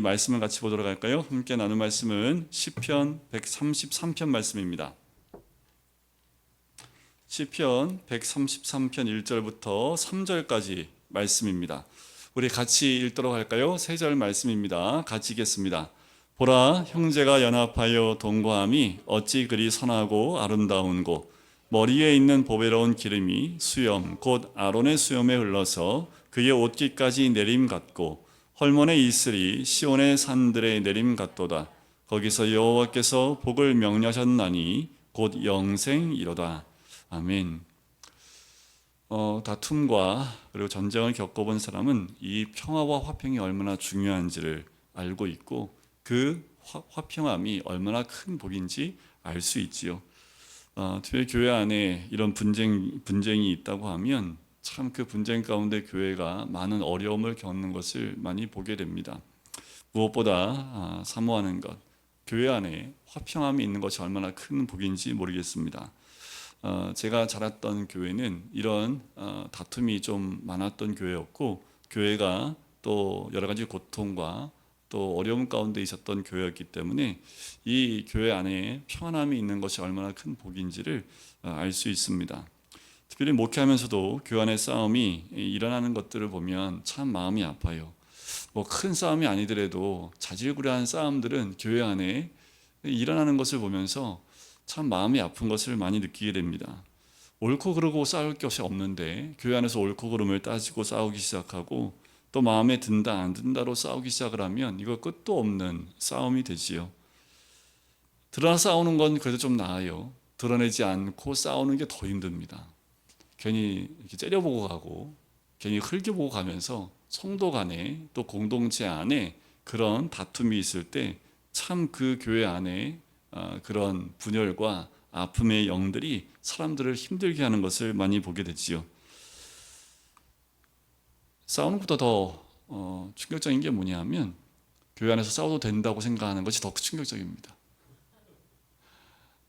말씀을 같이 보도록 할까요? 함께 나눌 말씀은 시편 133편 말씀입니다. 시편 133편 1절부터 3절까지 말씀입니다. 우리 같이 읽도록 할까요? 세 절 말씀입니다. 같이 읽겠습니다. 보라 형제가 연합하여 동거함이 어찌 그리 선하고 아름다운고 머리에 있는 보배로운 기름이 수염 곧 아론의 수염에 흘러서 그의 옷깃까지 내림 같고 헐몬의 이슬이 시온의 산들의 내림 같도다 거기서 여호와께서 복을 명령하셨나니 곧 영생이로다 아멘. 어, 다툼과 그리고 전쟁을 겪어본 사람은 이 평화와 화평이 얼마나 중요한지를 알고 있고 그 화, 화평함이 얼마나 큰 복인지 알 수 있지요. 어, 교회 안에 이런 분쟁 분쟁이 있다고 하면 참 그 분쟁 가운데 교회가 많은 어려움을 겪는 것을 많이 보게 됩니다. 무엇보다 아, 사모하는 것, 교회 안에 화평함이 있는 것이 얼마나 큰 복인지 모르겠습니다. 어, 제가 자랐던 교회는 이런 어, 다툼이 좀 많았던 교회였고 교회가 또 여러 가지 고통과 또 어려움 가운데 있었던 교회였기 때문에 이 교회 안에 평안함이 있는 것이 얼마나 큰 복인지를 어, 알수 있습니다. 특별히 목회하면서도 교회 안의 싸움이 일어나는 것들을 보면 참 마음이 아파요. 뭐 큰 싸움이 아니더라도 자질구레한 싸움들은 교회 안에 일어나는 것을 보면서 참 마음이 아픈 것을 많이 느끼게 됩니다. 옳고 그르고 싸울 것이 없는데 교회 안에서 옳고 그름을 따지고 싸우기 시작하고 또 마음에 든다 안 든다로 싸우기 시작을 하면 이거 끝도 없는 싸움이 되지요. 드러나 싸우는 건 그래도 좀 나아요. 드러내지 않고 싸우는 게 더 힘듭니다. 괜히 이렇게 째려보고 가고 괜히 흘겨보고 가면서 성도 간에 또 공동체 안에 그런 다툼이 있을 때 참 그 교회 안에 어, 그런 분열과 아픔의 영들이 사람들을 힘들게 하는 것을 많이 보게 되지요. 싸우는 것보다 더 어, 충격적인 게 뭐냐면 교회 안에서 싸워도 된다고 생각하는 것이 더 충격적입니다.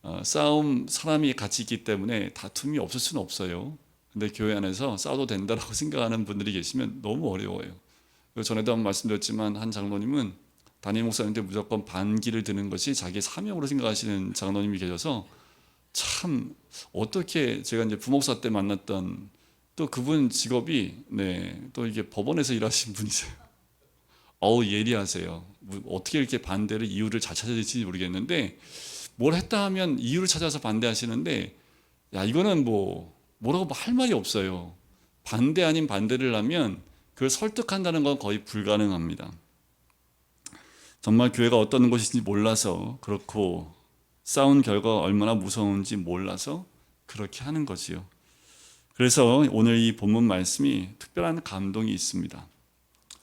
어, 싸움 사람이 같이 있기 때문에 다툼이 없을 수는 없어요. 근데 교회 안에서 싸워도 된다라고 생각하는 분들이 계시면 너무 어려워요. 전에도 한번 말씀드렸지만 한 장로님은 담임 목사님한테 무조건 반기를 드는 것이 자기 사명으로 생각하시는 장로님이 계셔서 참 어떻게 제가 이제 부목사 때 만났던 또 그분 직업이 네 또 이게 법원에서 일하신 분이세요. 어우 예리하세요. 뭐 어떻게 이렇게 반대를 이유를 잘 찾아낼지 모르겠는데 뭘 했다 하면 이유를 찾아서 반대하시는데 야 이거는 뭐 뭐라고 할 말이 없어요. 반대 아닌 반대를 하면 그걸 설득한다는 건 거의 불가능합니다. 정말 교회가 어떤 것인지 몰라서 그렇고 싸운 결과가 얼마나 무서운지 몰라서 그렇게 하는 거지요. 그래서 오늘 이 본문 말씀이 특별한 감동이 있습니다.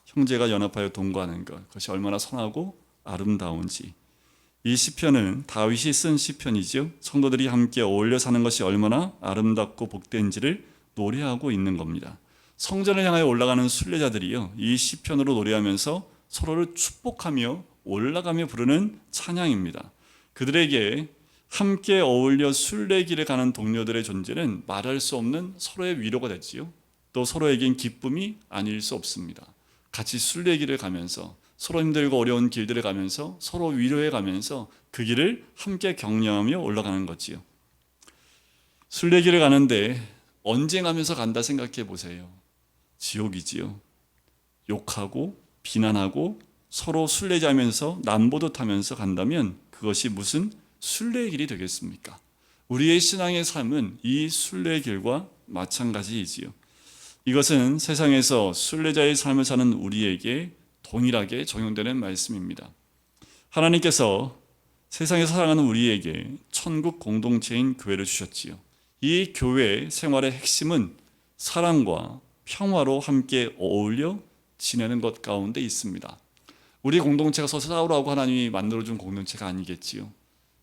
형제가 연합하여 동거하는 것, 그것이 얼마나 선하고 아름다운지. 이 시편은 다윗이 쓴 시편이죠. 성도들이 함께 어울려 사는 것이 얼마나 아름답고 복된지를 노래하고 있는 겁니다. 성전을 향하여 올라가는 순례자들이요. 이 시편으로 노래하면서 서로를 축복하며 올라가며 부르는 찬양입니다. 그들에게 함께 어울려 순례길에 가는 동료들의 존재는 말할 수 없는 서로의 위로가 됐지요. 또 서로에겐 기쁨이 아닐 수 없습니다. 같이 순례길을 가면서 서로 힘들고 어려운 길들을 가면서 서로 위로해 가면서 그 길을 함께 격려하며 올라가는 거지요. 순례길을 가는데 언쟁하면서 간다 생각해 보세요. 지옥이지요. 욕하고 비난하고 서로 순례자면서 남보듯 하면서 간다면 그것이 무슨 순례의 길이 되겠습니까? 우리의 신앙의 삶은 이 순례의 길과 마찬가지이지요. 이것은 세상에서 순례자의 삶을 사는 우리에게 동일하게 적용되는 말씀입니다. 하나님께서 세상에서 살아가는 우리에게 천국 공동체인 교회를 주셨지요. 이 교회 생활의 핵심은 사랑과 평화로 함께 어울려 지내는 것 가운데 있습니다. 우리 공동체가 서로 싸우라고 하나님이 만들어준 공동체가 아니겠지요.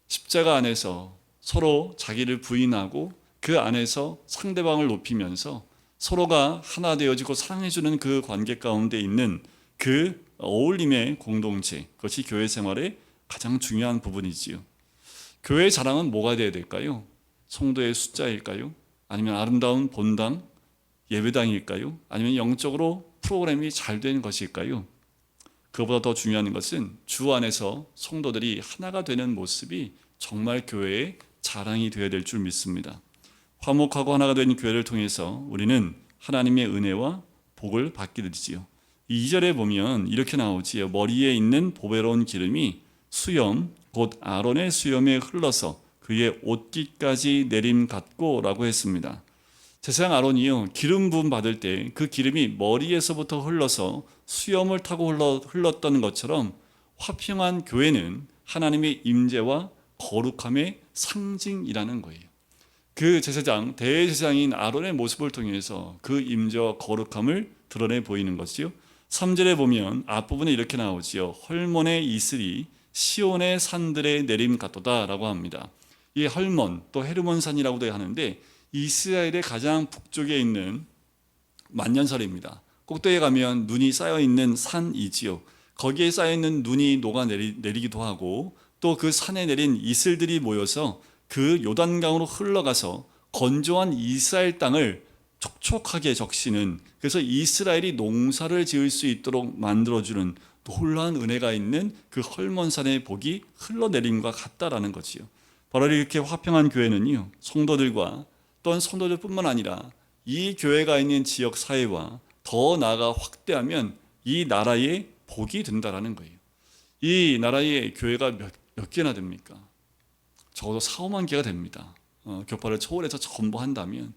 십자가 안에서 서로 자기를 부인하고 그 안에서 상대방을 높이면서 서로가 하나 되어지고 사랑해주는 그 관계 가운데 있는 그 어울림의 공동체, 그것이 교회 생활의 가장 중요한 부분이지요. 교회의 자랑은 뭐가 되어야 될까요? 성도의 숫자일까요? 아니면 아름다운 본당, 예배당일까요? 아니면 영적으로 프로그램이 잘 된 것일까요? 그보다 더 중요한 것은 주 안에서 성도들이 하나가 되는 모습이 정말 교회의 자랑이 되어야 될 줄 믿습니다. 화목하고 하나가 된 교회를 통해서 우리는 하나님의 은혜와 복을 받게 되지요. 2절에 보면 이렇게 나오지요. 머리에 있는 보배로운 기름이 수염 곧 아론의 수염에 흘러서 그의 옷깃까지 내림 같고 라고 했습니다. 제사장 아론이요 기름 부음 받을 때 그 기름이 머리에서부터 흘러서 수염을 타고 흘러, 흘렀던 것처럼 화평한 교회는 하나님의 임재와 거룩함의 상징이라는 거예요. 그 제사장 대제사장인 아론의 모습을 통해서 그 임재와 거룩함을 드러내 보이는 것이요. 3절에 보면 앞부분에 이렇게 나오지요. 헐몬의 이슬이 시온의 산들의 내림 같도다라고 합니다. 이 헐몬 또 헤르몬산이라고도 하는데 이스라엘의 가장 북쪽에 있는 만년설입니다. 꼭대기에 가면 눈이 쌓여 있는 산이지요. 거기에 쌓여 있는 눈이 녹아 내리, 내리기도 하고 또 그 산에 내린 이슬들이 모여서 그 요단강으로 흘러가서 건조한 이스라엘 땅을 촉촉하게 적시는 그래서 이스라엘이 농사를 지을 수 있도록 만들어주는 놀라운 은혜가 있는 그 헐몬산의 복이 흘러내림과 같다라는 거지요. 바로 이렇게 화평한 교회는요 성도들과 또한 성도들뿐만 아니라 이 교회가 있는 지역 사회와 더 나아가 확대하면 이 나라의 복이 된다라는 거예요. 이 나라의 교회가 몇, 몇 개나 됩니까? 적어도 4, 5만 개가 됩니다. 어, 교파를 초월해서 전부 한다면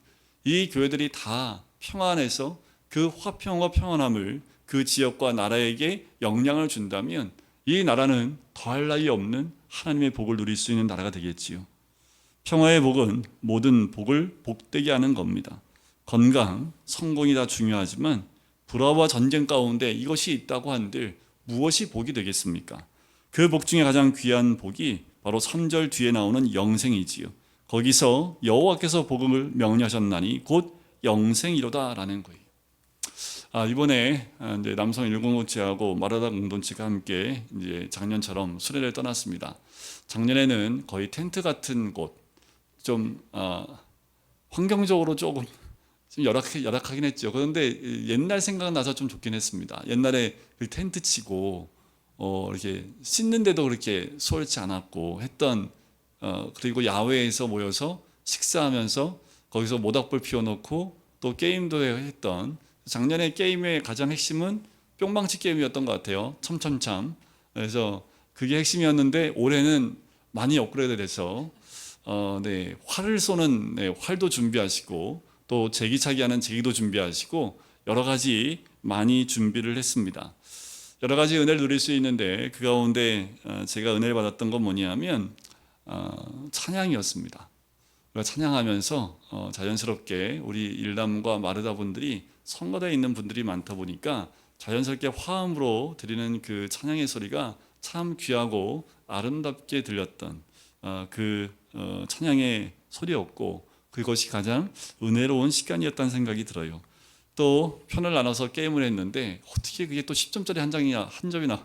이 교회들이 다 평안해서 그 화평과 평안함을 그 지역과 나라에게 영향을 준다면 이 나라는 더할 나위 없는 하나님의 복을 누릴 수 있는 나라가 되겠지요. 평화의 복은 모든 복을 복되게 하는 겁니다. 건강, 성공이 다 중요하지만 불화와 전쟁 가운데 이것이 있다고 한들 무엇이 복이 되겠습니까? 그 복 중에 가장 귀한 복이 바로 3절 뒤에 나오는 영생이지요. 거기서 여호와께서 복음을 명령하셨나니 곧 영생이로다라는 거예요. 아, 이번에 이제 남성 일공동체하고 마라다 공동체가 함께 이제 작년처럼 수련을 떠났습니다. 작년에는 거의 텐트 같은 곳, 좀 아, 환경적으로 조금 좀 열악 열악하긴 했죠. 그런데 옛날 생각나서 좀 좋긴 했습니다. 옛날에 그 텐트 치고 어, 이렇게 씻는데도 그렇게 수월치 않았고 했던 어, 그리고 야외에서 모여서 식사하면서 거기서 모닥불 피워놓고 또 게임도 했던 작년에 게임의 가장 핵심은 뿅망치 게임이었던 것 같아요. 참참참. 그래서 그게 핵심이었는데 올해는 많이 업그레이드 돼서 어, 네, 활을 쏘는 네, 활도 준비하시고 또 제기차기 하는 제기도 준비하시고 여러 가지 많이 준비를 했습니다. 여러 가지 은혜를 누릴 수 있는데 그 가운데 어, 제가 은혜를 받았던 건 뭐냐면 어, 찬양이었습니다. 우리가 찬양하면서 어, 자연스럽게 우리 일남과 마르다 분들이 성가대에 있는 분들이 많다 보니까 자연스럽게 화음으로 드리는 그 찬양의 소리가 참 귀하고 아름답게 들렸던 그 찬양의 소리였고 그것이 가장 은혜로운 시간이었다는 생각이 들어요. 또 편을 나눠서 게임을 했는데 어떻게 그게 또 10점짜리 한 장이냐 한 점이나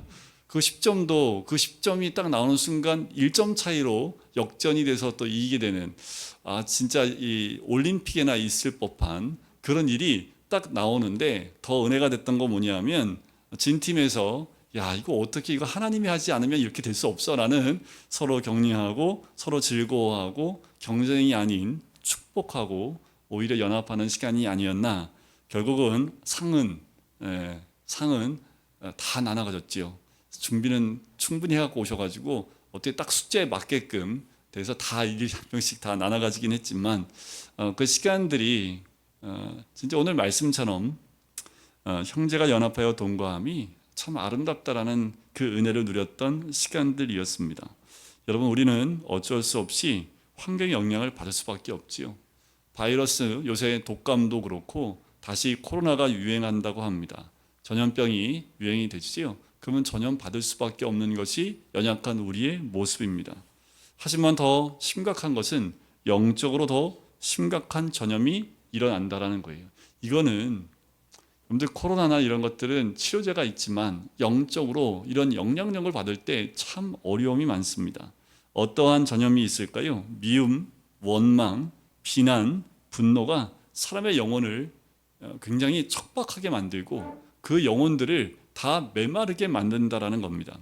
그 10점도 그 10점이 딱 나오는 순간 1점 차이로 역전이 돼서 또 이기게 되는 아 진짜 이 올림픽에나 있을 법한 그런 일이 딱 나오는데 더 은혜가 됐던 거 뭐냐면 진 팀에서 야 이거 어떻게 이거 하나님이 하지 않으면 이렇게 될 수 없어라는 서로 격려하고 서로 즐거워하고 경쟁이 아닌 축복하고 오히려 연합하는 시간이 아니었나 결국은 상은 예, 상은 다 나눠가졌지요. 준비는 충분히 해갖고 오셔가지고 어떻게 딱 숙제에 맞게끔 돼서 다 일일 한 명씩 다 나눠가지긴 했지만 어, 그 시간들이 어, 진짜 오늘 말씀처럼 어, 형제가 연합하여 동거함이 참 아름답다라는 그 은혜를 누렸던 시간들이었습니다. 여러분 우리는 어쩔 수 없이 환경의 영향을 받을 수밖에 없지요. 바이러스 요새 독감도 그렇고 다시 코로나가 유행한다고 합니다. 전염병이 유행이 되지요. 그러면 전염 받을 수밖에 없는 것이 연약한 우리의 모습입니다. 하지만 더 심각한 것은 영적으로 더 심각한 전염이 일어난다라는 거예요. 이거는 여러분들 코로나나 이런 것들은 치료제가 있지만 영적으로 이런 영향력을 받을 때 참 어려움이 많습니다. 어떠한 전염이 있을까요? 미움, 원망, 비난, 분노가 사람의 영혼을 어, 굉장히 척박하게 만들고 그 영혼들을 다 메마르게 만든다라는 겁니다.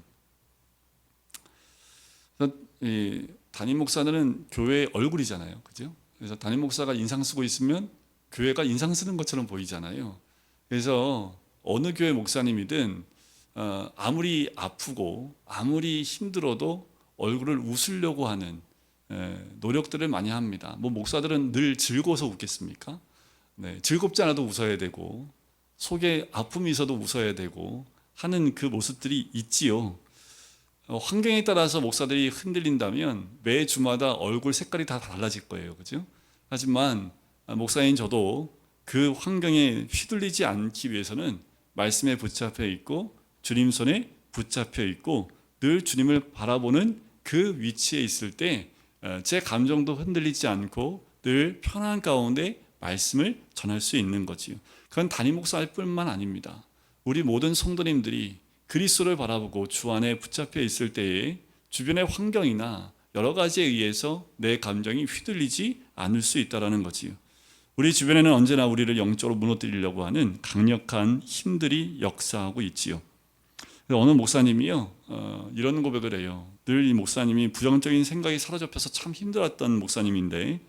이 담임 목사들은 교회의 얼굴이잖아요, 그죠? 그래서 담임 목사가 인상 쓰고 있으면 교회가 인상 쓰는 것처럼 보이잖아요. 그래서 어느 교회 목사님이든 어, 아무리 아프고 아무리 힘들어도 얼굴을 웃으려고 하는 에, 노력들을 많이 합니다. 뭐 목사들은 늘 즐거워서 웃겠습니까? 네, 즐겁지 않아도 웃어야 되고 속에 아픔이 있어도 웃어야 되고 하는 그 모습들이 있지요. 어, 환경에 따라서 목사들이 흔들린다면 매 주마다 얼굴 색깔이 다 달라질 거예요, 그죠? 하지만 아, 목사인 저도 그 환경에 휘둘리지 않기 위해서는 말씀에 붙잡혀 있고 주님 손에 붙잡혀 있고 늘 주님을 바라보는 그 위치에 있을 때 제 감정도 흔들리지 않고 늘 편한 가운데 말씀을 전할 수 있는 거지요. 그건 담임 목사일 뿐만 아닙니다. 우리 모든 성도님들이 그리스도를 바라보고 주 안에 붙잡혀 있을 때에 주변의 환경이나 여러 가지에 의해서 내 감정이 휘둘리지 않을 수 있다라는 거지요. 우리 주변에는 언제나 우리를 영적으로 무너뜨리려고 하는 강력한 힘들이 역사하고 있지요. 어느 목사님이요 어, 이런 고백을 해요. 늘 이 목사님이 부정적인 생각이 사로잡혀서 참 힘들었던 목사님인데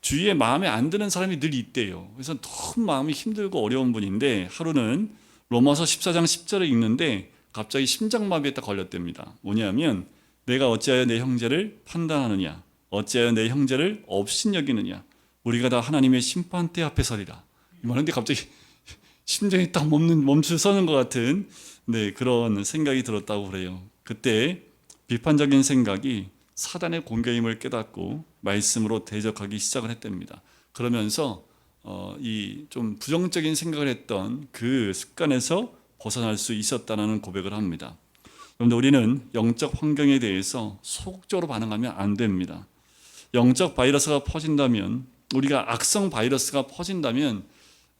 주위에 마음에 안 드는 사람이 늘 있대요. 그래서 너무 마음이 힘들고 어려운 분인데 하루는 로마서 14장 10절을 읽는데 갑자기 심장마비에 딱 걸렸답니다. 뭐냐면 내가 어찌하여 내 형제를 판단하느냐 어찌하여 내 형제를 업신여기느냐 우리가 다 하나님의 심판대 앞에 서리라. 말하는데 갑자기 심장이 딱 멈는 멈출 서는 것 같은 네 그런 생각이 들었다고 그래요. 그때 비판적인 생각이 사단의 공격임을 깨닫고 말씀으로 대적하기 시작을 했답니다. 그러면서 어, 이 좀 부정적인 생각을 했던 그 습관에서 벗어날 수 있었다는 고백을 합니다. 그런데 우리는 영적 환경에 대해서 소극적으로 반응하면 안 됩니다. 영적 바이러스가 퍼진다면 우리가 악성 바이러스가 퍼진다면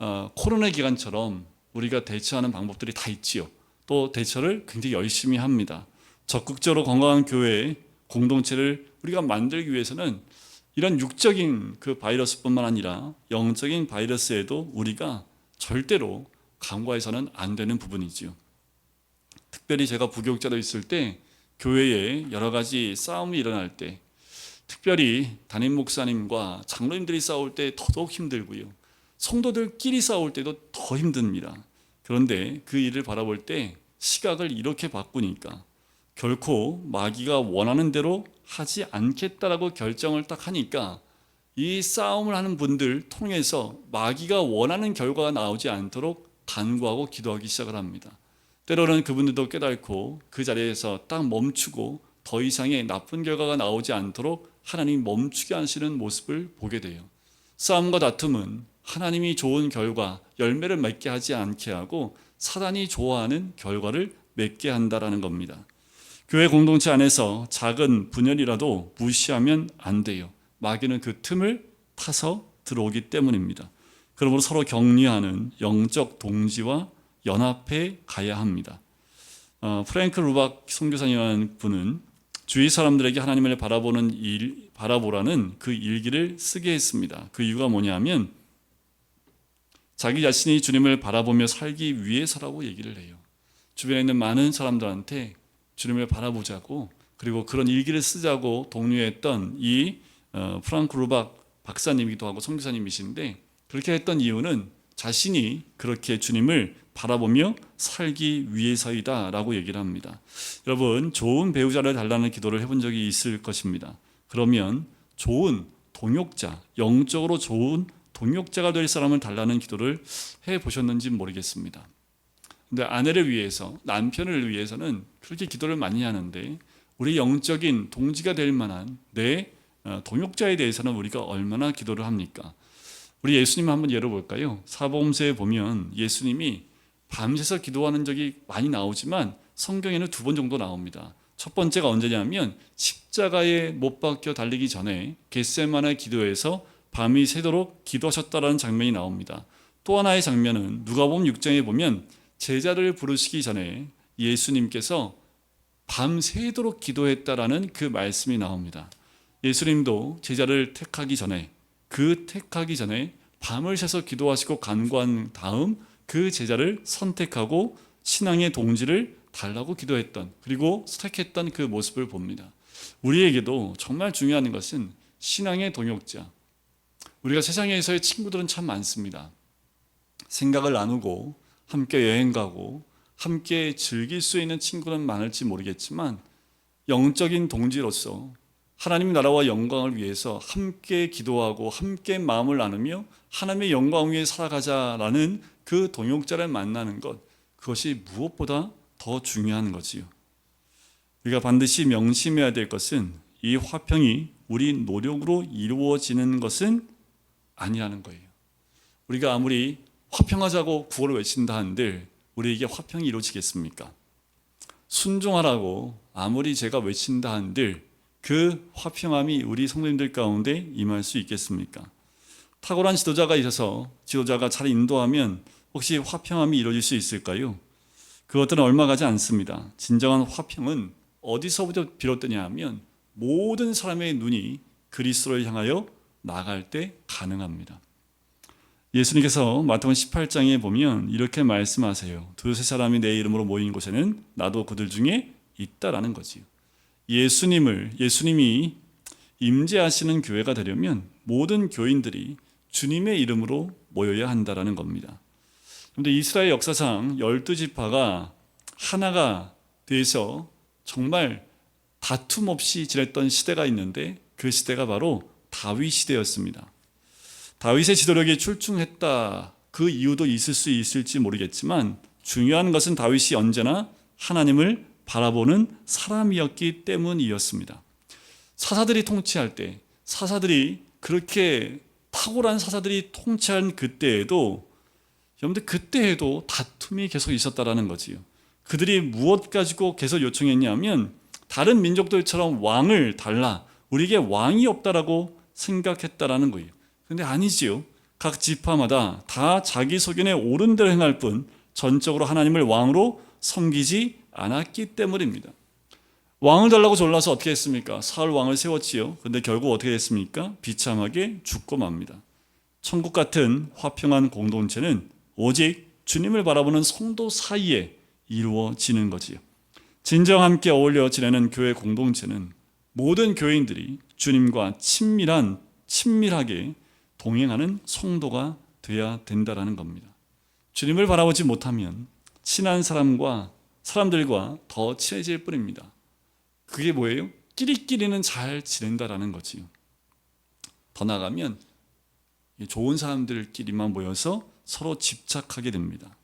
어, 코로나 기간처럼 우리가 대처하는 방법들이 다 있지요. 또 대처를 굉장히 열심히 합니다. 적극적으로 건강한 교회 공동체를 우리가 만들기 위해서는 이런 육적인 그 바이러스뿐만 아니라 영적인 바이러스에도 우리가 절대로 간과해서는 안 되는 부분이지요. 특별히 제가 부교육자로 있을 때 교회에 여러 가지 싸움이 일어날 때 특별히 담임 목사님과 장로님들이 싸울 때 더더욱 힘들고요. 성도들끼리 싸울 때도 더 힘듭니다. 그런데 그 일을 바라볼 때 시각을 이렇게 바꾸니까 결코 마귀가 원하는 대로 하지 않겠다라고 결정을 딱 하니까 이 싸움을 하는 분들 통해서 마귀가 원하는 결과가 나오지 않도록 간구하고 기도하기 시작을 합니다. 때로는 그분들도 깨닫고 그 자리에서 딱 멈추고 더 이상의 나쁜 결과가 나오지 않도록 하나님 멈추게 하시는 모습을 보게 돼요. 싸움과 다툼은 하나님이 좋은 결과, 열매를 맺게 하지 않게 하고 사단이 좋아하는 결과를 맺게 한다라는 겁니다. 교회 공동체 안에서 작은 분열이라도 무시하면 안 돼요. 마귀는 그 틈을 타서 들어오기 때문입니다. 그러므로 서로 격려하는 영적 동지와 연합해 가야 합니다. 어, 프랭크 루박 선교사님이라는 분은 주위 사람들에게 하나님을 바라보는 일, 바라보라는 그 일기를 쓰게 했습니다. 그 이유가 뭐냐면 자기 자신이 주님을 바라보며 살기 위해서라고 얘기를 해요. 주변에 있는 많은 사람들한테 주님을 바라보자고 그리고 그런 일기를 쓰자고 독려했던 이 어, 프랑크 루박 박사님이기도 하고 선교사님이신데 그렇게 했던 이유는 자신이 그렇게 주님을 바라보며 살기 위해서이다라고 얘기를 합니다. 여러분 좋은 배우자를 달라는 기도를 해본 적이 있을 것입니다. 그러면 좋은 동역자, 영적으로 좋은 동역자가 될 사람을 달라는 기도를 해 보셨는지 모르겠습니다. 근데 아내를 위해서, 남편을 위해서는 그렇게 기도를 많이 하는데 우리 영적인 동지가 될 만한 내 어, 동역자에 대해서는 우리가 얼마나 기도를 합니까? 우리 예수님 한번 예로 볼까요? 사복음서에 보면 예수님이 밤새서 기도하는 적이 많이 나오지만 성경에는 두 번 정도 나옵니다. 첫 번째가 언제냐면 십자가에 못 박혀 달리기 전에 겟세마네 기도에서 밤이 새도록 기도하셨다라는 장면이 나옵니다. 또 하나의 장면은 누가복음 6장에 보면 제자를 부르시기 전에 예수님께서 밤새도록 기도했다라는 그 말씀이 나옵니다. 예수님도 제자를 택하기 전에 그 택하기 전에 밤을 새서 기도하시고 간구한 다음 그 제자를 선택하고 신앙의 동지를 달라고 기도했던 그리고 선택했던 그 모습을 봅니다. 우리에게도 정말 중요한 것은 신앙의 동역자. 우리가 세상에서의 친구들은 참 많습니다. 생각을 나누고 함께 여행 가고 함께 즐길 수 있는 친구는 많을지 모르겠지만 영적인 동지로서 하나님 나라와 영광을 위해서 함께 기도하고 함께 마음을 나누며 하나님의 영광 위에 살아가자라는 그 동역자를 만나는 것 그것이 무엇보다 더 중요한 거지요. 우리가 반드시 명심해야 될 것은 이 화평이 우리 노력으로 이루어지는 것은 아니라는 거예요. 우리가 아무리 화평하자고 구호를 외친다 한들 우리에게 화평이 이루어지겠습니까? 순종하라고 아무리 제가 외친다 한들 그 화평함이 우리 성도님들 가운데 임할 수 있겠습니까? 탁월한 지도자가 있어서 지도자가 잘 인도하면 혹시 화평함이 이루어질 수 있을까요? 그것들은 얼마 가지 않습니다. 진정한 화평은 어디서부터 비롯되냐 하면 모든 사람의 눈이 그리스도를 향하여 나갈 때 가능합니다. 예수님께서 마태복음 18장에 보면 이렇게 말씀하세요. 두세 사람이 내 이름으로 모인 곳에는 나도 그들 중에 있다라는 거지요. 예수님을 예수님이 임재하시는 교회가 되려면 모든 교인들이 주님의 이름으로 모여야 한다라는 겁니다. 그런데 이스라엘 역사상 열두 지파가 하나가 돼서 정말 다툼 없이 지냈던 시대가 있는데 그 시대가 바로 다윗 시대였습니다. 다윗의 지도력이 출중했다. 그 이유도 있을 수 있을지 모르겠지만 중요한 것은 다윗이 언제나 하나님을 바라보는 사람이었기 때문이었습니다. 사사들이 통치할 때 사사들이 그렇게 탁월한 사사들이 통치한 그때에도 여러분들 그때에도 다툼이 계속 있었다라는 거지요. 그들이 무엇 가지고 계속 요청했냐면 다른 민족들처럼 왕을 달라 우리에게 왕이 없다라고 생각했다라는 거예요. 근데 아니지요. 각 지파마다 다 자기 소견에 옳은 대로 행할 뿐 전적으로 하나님을 왕으로 섬기지 않았기 때문입니다. 왕을 달라고 졸라서 어떻게 했습니까? 사울 왕을 세웠지요. 근데 결국 어떻게 됐습니까? 비참하게 죽고 맙니다. 천국 같은 화평한 공동체는 오직 주님을 바라보는 성도 사이에 이루어지는 거지요. 진정 함께 어울려 지내는 교회 공동체는 모든 교인들이 주님과 친밀한 친밀하게 동행하는 성도가 되어야 된다라는 겁니다. 주님을 바라보지 못하면 친한 사람과 사람들과 더 친해질 뿐입니다. 그게 뭐예요? 끼리끼리는 잘 지낸다라는 거지요. 더 나가면 좋은 사람들끼리만 모여서 서로 집착하게 됩니다.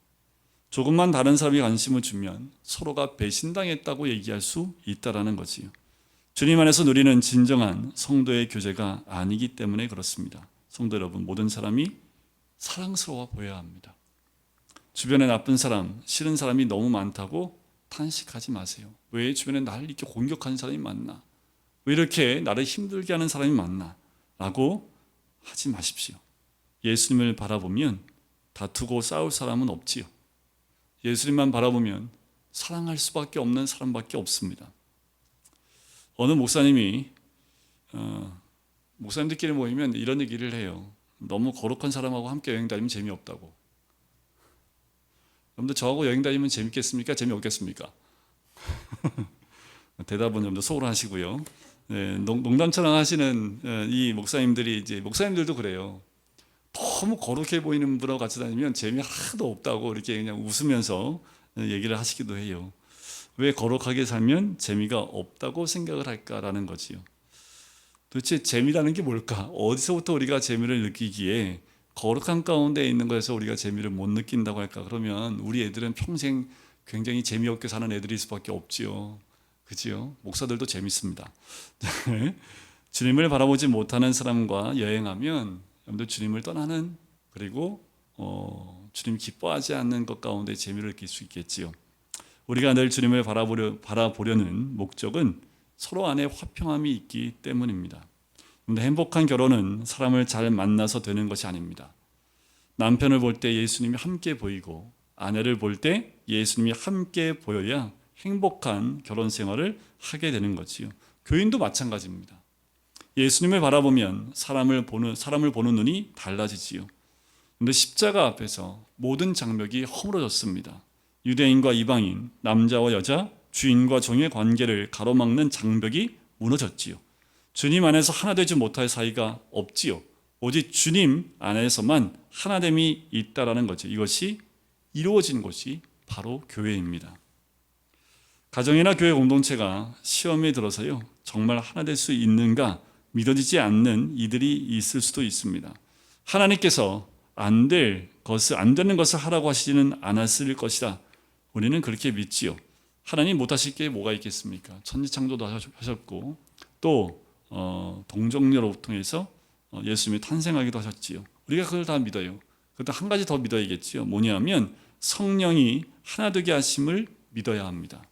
조금만 다른 사람이 관심을 주면 서로가 배신당했다고 얘기할 수 있다라는 거지요. 주님 안에서 누리는 진정한 성도의 교제가 아니기 때문에 그렇습니다. 성도 여러분, 모든 사람이 사랑스러워 보여야 합니다. 주변에 나쁜 사람, 싫은 사람이 너무 많다고 탄식하지 마세요. 왜 주변에 나를 이렇게 공격하는 사람이 많나? 왜 이렇게 나를 힘들게 하는 사람이 많나? 라고 하지 마십시오. 예수님을 바라보면 다투고 싸울 사람은 없지요. 예수님만 바라보면 사랑할 수밖에 없는 사람밖에 없습니다. 어느 목사님이 어, 목사님들끼리 모이면 이런 얘기를 해요. 너무 거룩한 사람하고 함께 여행 다니면 재미없다고. 여러분들 저하고 여행 다니면 재밌겠습니까? 재미없겠습니까? 대답은 여러분들 속으로 하시고요. 네, 농담처럼 하시는 어, 이 목사님들이 이제 목사님들도 그래요. 너무 거룩해 보이는 분하고 같이 다니면 재미 하나도 없다고 이렇게 그냥 웃으면서 얘기를 하시기도 해요. 왜 거룩하게 살면 재미가 없다고 생각을 할까라는 거지요. 도대체 재미라는 게 뭘까? 어디서부터 우리가 재미를 느끼기에 거룩한 가운데 있는 것에서 우리가 재미를 못 느낀다고 할까? 그러면 우리 애들은 평생 굉장히 재미없게 사는 애들일 수밖에 없지요. 그지요? 목사들도 재밌습니다. 주님을 바라보지 못하는 사람과 여행하면 여러분들 주님을 떠나는 그리고 어, 주님 기뻐하지 않는 것 가운데 재미를 느낄 수 있겠지요. 우리가 늘 주님을 바라보려, 바라보려는 목적은 서로 안에 화평함이 있기 때문입니다. 근데 행복한 결혼은 사람을 잘 만나서 되는 것이 아닙니다. 남편을 볼 때 예수님이 함께 보이고 아내를 볼 때 예수님이 함께 보여야 행복한 결혼 생활을 하게 되는 거지요. 교인도 마찬가지입니다. 예수님을 바라보면 사람을 보는 사람을 보는 눈이 달라지지요. 근데 십자가 앞에서 모든 장벽이 허물어졌습니다. 유대인과 이방인, 남자와 여자, 주인과 종의 관계를 가로막는 장벽이 무너졌지요. 주님 안에서 하나 되지 못할 사이가 없지요. 오직 주님 안에서만 하나됨이 있다라는 거죠. 이것이 이루어진 곳이 바로 교회입니다. 가정이나 교회 공동체가 시험에 들어서요. 정말 하나 될 수 있는가 믿어지지 않는 이들이 있을 수도 있습니다. 하나님께서 안 될 것을 안 되는 것을 하라고 하시지는 않았을 것이다. 우리는 그렇게 믿지요. 하나님 못하실 게 뭐가 있겠습니까? 천지창조도 하셨고 또 어, 동정녀로 통해서 어, 예수님이 탄생하기도 하셨지요. 우리가 그걸 다 믿어요. 그런데 한 가지 더 믿어야겠지요. 뭐냐면 성령이 하나 되게 하심을 믿어야 합니다.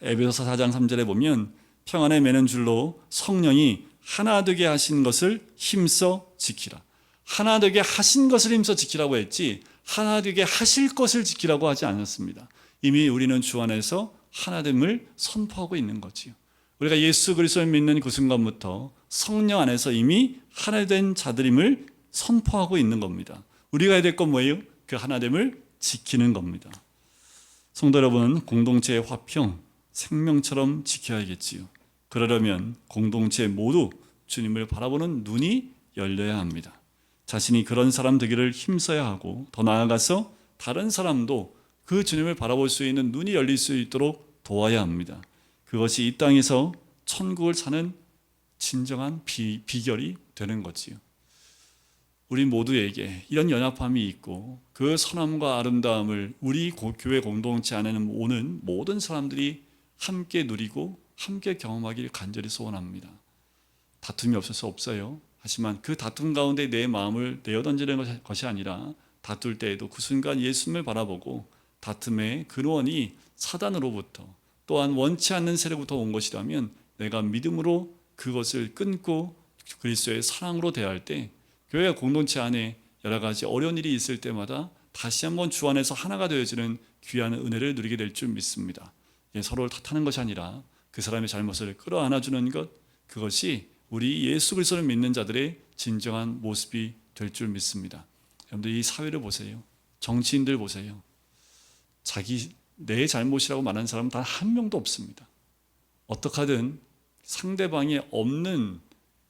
에베소서 4장 3절에 보면 평안에 매는 줄로 성령이 하나 되게 하신 것을 힘써 지키라. 하나 되게 하신 것을 힘써 지키라고 했지 하나 되게 하실 것을 지키라고 하지 않았습니다. 이미 우리는 주 안에서 하나됨을 선포하고 있는 거지요. 우리가 예수 그리스도를 믿는 그 순간부터 성령 안에서 이미 하나 된 자들임을 선포하고 있는 겁니다. 우리가 해야 될 건 뭐예요? 그 하나됨을 지키는 겁니다. 성도 여러분, 공동체의 화평, 생명처럼 지켜야겠지요. 그러려면 공동체 모두 주님을 바라보는 눈이 열려야 합니다. 자신이 그런 사람 되기를 힘써야 하고 더 나아가서 다른 사람도 그 주님을 바라볼 수 있는 눈이 열릴 수 있도록 도와야 합니다. 그것이 이 땅에서 천국을 사는 진정한 비, 비결이 되는 거지요. 우리 모두에게 이런 연합함이 있고 그 선함과 아름다움을 우리 교회 공동체 안에는 오는 모든 사람들이 함께 누리고 함께 경험하길 간절히 소원합니다. 다툼이 수 없어요. 하지만 그 다툼 가운데 내 마음을 내어던지는 것이 아니라 다툴 때에도 그 순간 예수님을 바라보고 다툼의 근원이 사단으로부터 또한 원치 않는 세력부터 온 것이라면 내가 믿음으로 그것을 끊고 그리스도의 사랑으로 대할 때 교회 공동체 안에 여러 가지 어려운 일이 있을 때마다 다시 한번 주 안에서 하나가 되어지는 귀한 은혜를 누리게 될 줄 믿습니다. 서로를 탓하는 것이 아니라 그 사람의 잘못을 끌어안아주는 것 그것이 우리 예수 그리스도를 믿는 자들의 진정한 모습이 될 줄 믿습니다. 여러분들 이 사회를 보세요. 정치인들 보세요. 자기 내 잘못이라고 말하는 사람은 단 한 명도 없습니다. 어떻게 하든 상대방이 없는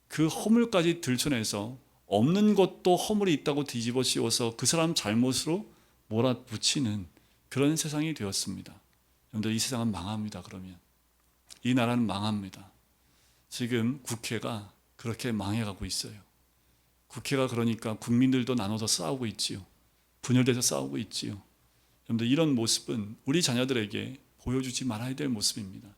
그 허물까지 들춰내서 없는 것도 허물이 있다고 뒤집어 씌워서 그 사람 잘못으로 몰아붙이는 그런 세상이 되었습니다. 여러분들 이 세상은 망합니다. 그러면 이 나라는 망합니다. 지금 국회가 그렇게 망해가고 있어요. 국회가 그러니까 국민들도 나눠서 싸우고 있지요. 분열돼서 싸우고 있지요. 여러분들 이런 모습은 우리 자녀들에게 보여주지 말아야 될 모습입니다.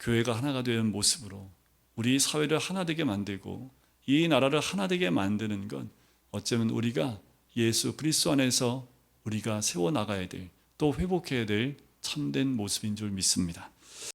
교회가 하나가 되는 모습으로 우리 사회를 하나 되게 만들고 이 나라를 하나 되게 만드는 건 어쩌면 우리가 예수 그리스도 안에서 우리가 세워 나가야 될 또 회복해야 될 참된 모습인 줄 믿습니다.